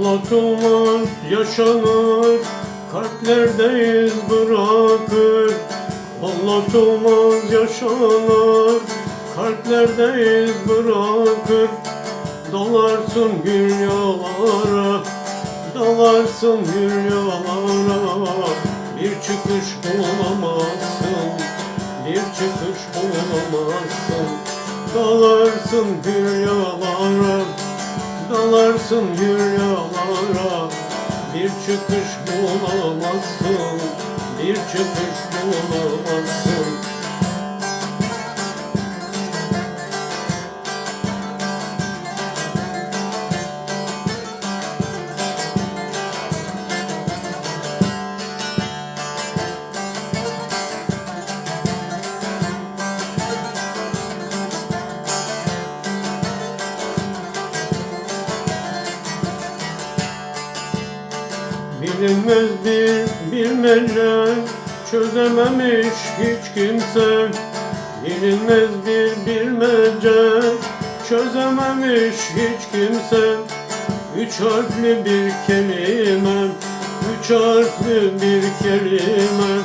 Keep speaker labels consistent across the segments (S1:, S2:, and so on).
S1: Anlatılmaz yaşanır. Kalplerde iz bırakır. Anlatılmaz yaşanır. Kalplerde iz bırakır. Dalarsın gül yollara. Dalarsın gül yollara. Bir çıkış bulamazsın. Bir çıkış bulamazsın. Dalarsın gül yollara Dalarsın yürüyorlara Bir çıkış bulamazsın Bir çıkış bulamazsın Bilinmez bir bilmece Çözememiş hiç kimse Bilinmez bir bilmece Çözememiş hiç kimse Üç harfli bir kelime Üç harfli bir kelime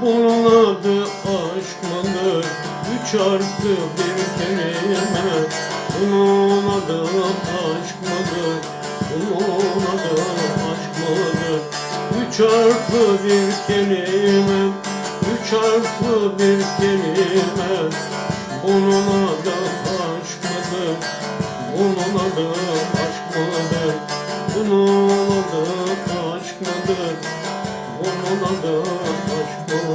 S1: Bunun adı aşk mıdır? Üç harfli bir kelime Bunun adı aşk mıdır? Bunun? Üç harfli bir kelime Üç harfli bir kelime Bunun adı aşk mıdır? Bunun adı aşk mıdır? Bunun adı aşk mıdır? Bunun adı aşk mıdır?